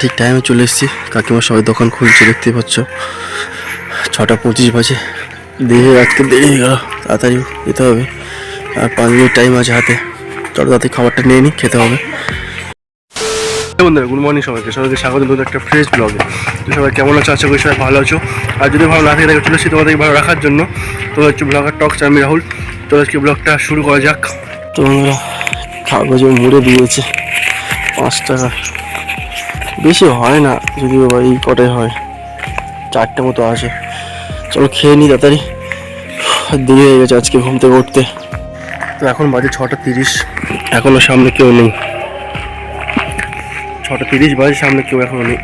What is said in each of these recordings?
ঠিক টাইমে চলে এসেছি। কাকিমা সবাই দোকান খুলছে দেখতে পাচ্ছ। ছটা পঁচিশ বাজে। দেখে আজকে দেরি হয়ে গেল। তাড়াতাড়ি যেতে হবে। আর পাঁচ মিনিট টাইম আছে হাতে। তাতে খাবারটা নিয়ে নিই খেতে হবে। বন্ধুরা গুড মর্নিং সবাইকে। সবাইকে স্বাগত, নতুন একটা ফ্রেশ ব্লগে তো সবাই কেমন আছো? আশা করি সবাই ভালো আছো। আর যদি ভালো না থাকে, তাহলে চলে এসেছি তোমাদেরকে ভালো রাখার জন্য। তো হচ্ছে ব্লগার টক্স আমি রাহুল। তো আজকে ব্লগটা শুরু করা যাক। তো বন্ধুরা, কাগজে মুড়ে দিয়েছে। পাঁচ টাকা। বেশি হয় না, যদিও এই কটাই হয়। চারটে মতো আসে। চলো খেয়ে নিই তাড়াতাড়ি। দেরি হয়ে গেছে আজকে ঘুম থেকে উঠতে। তো এখন বাজে ছটা তিরিশ। এখনও সামনে কেউ নেই। ছটা তিরিশ বাজে, সামনে কেউ এখনও নেই।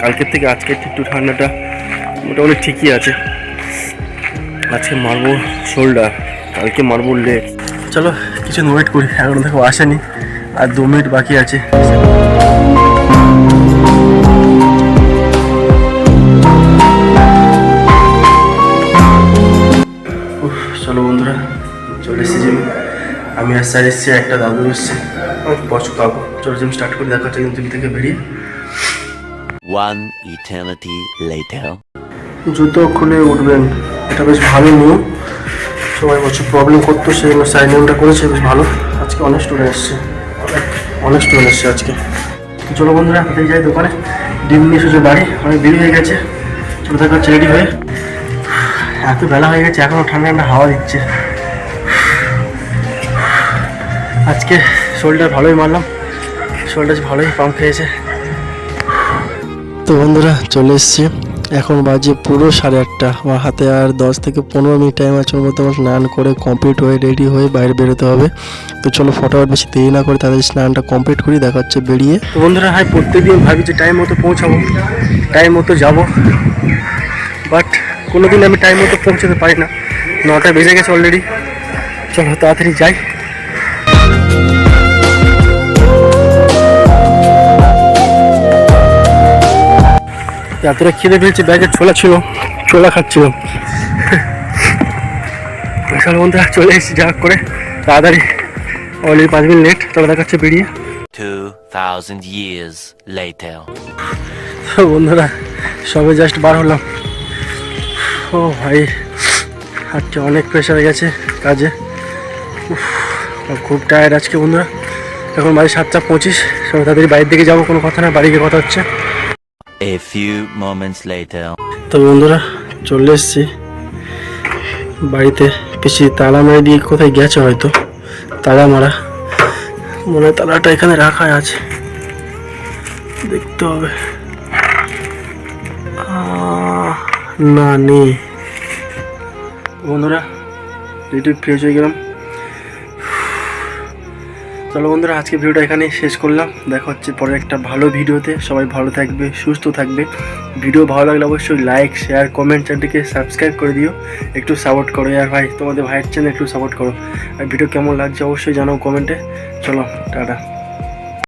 কালকের থেকে আজকে একটু ঠান্ডাটা মোটামুটি ঠিকই আছে। আজকে মারবো শোল্ডার, কালকে মারবো লেগ। চলো, কিছু ওয়েট করি। এখনও দেখো আসেনি। আর দু মিনিট বাকি আছে। চলো বন্ধুরা চলে এসেছি জিম। আমি আর স্যার এসেছি একটা দাদু এসছে। বছর কাকু চলো জিম স্টার্ট করে দেখা হচ্ছে জিম থেকে বেরিয়ে। One eternity later. জুতো খুলে উঠবেন। এটা বেশ ভালো নিয়ম। সবাই বছর প্রবলেম করতো সেই সাইন নিয়মটা করেছে বেশ ভালো। আজকে অনেক স্টুডেন্ট এসছে। অনেক স্টুডেন্ট এসছে আজকে। চলো বন্ধুরা কোথায় যাই দোকানে। ডিম নিয়ে এসেছে বাড়ি। অনেক দেরি হয়ে গেছে। চলো দেখা হচ্ছে রেডি হয়ে। এত বেলা হয়ে গেছে এখনও ঠান্ডা ঠান্ডা হাওয়া দিচ্ছে। আজকে শোলটা ভালোই মারলাম। শোলটা ভালোই পাম্প খেয়েছে। তো বন্ধুরা, চলে এসেছি। এখন বাজে পুরো সাড়ে আটটা। আমার হাতে আর দশ থেকে পনেরো মিনিট টাইম আছে, ওর মধ্যে আমার স্নান করে কমপ্লিট হয়ে রেডি হয়ে বাইরে বেরোতে হবে। তো চলো ফটোফট বেশি দেরি না করে তাদের স্নানটা কমপ্লিট করি, দেখা হচ্ছে বেরিয়ে। বন্ধুরা হাই প্রত্যেকদিন ভাবি যে টাইম মতো পৌঁছাবো টাইম মতো যাব। বাট কোনোদিন আমি টাইম মতো পৌঁছাতে পারি না। নটা বেজে গেছে অলরেডি চলো তাড়াতাড়ি যাই। এতটা খিদে পেয়েছে ব্যাগে ছোলা ছিল ছোলা খাচ্ছিলাম চলো বন্ধুরা চলে এসেছি যা করে। তাড়াতাড়ি অলরেডি পাঁচ মিনিট লেট চলো দেখাচ্ছে বেরিয়ে. তো বন্ধুরা সবে জাস্ট বার হলাম। ও ভাই আজকে অনেক প্রেশার গেছে কাজে। উফ, খুব টায়ার্ড আজকে বন্ধুরা। এখন বাড়ি সাতটা পঁচিশ সবাই তাড়াতাড়ি বাইরের দিকে যাব কোনো কথা না বাড়ি গিয়ে কথা হচ্ছে। A few moments later. তো বন্ধুরা, চলে এসেছি। বাড়িতে পিসি তালা মারি দিয়ে কোথায় গেছে হয়তো? তালা মারা। মনে তালাটা এখানে রাখা আছে। দেখতে হবে। না, নেই। বন্ধুরা রেডি ফ্রেশ হয়ে গেলাম। চলো বন্ধুরা, আজকে ভিডিওটা এখানেই শেষ করলাম। দেখা হচ্ছে পরে একটা ভালো ভিডিওতে। সবাই ভালো থাকবে, সুস্থ থাকবে। ভিডিও ভালো লাগলে অবশ্যই লাইক শেয়ার কমেন্ট চ্যানেলটিকে সাবস্ক্রাইব করে দিও। একটু সাপোর্ট করো। আর ভাই, তোমাদের ভাইয়ের চ্যানেল একটু সাপোর্ট করো। আর ভিডিও কেমন লাগছে অবশ্যই জানাও কমেন্টে চলো, টাটা।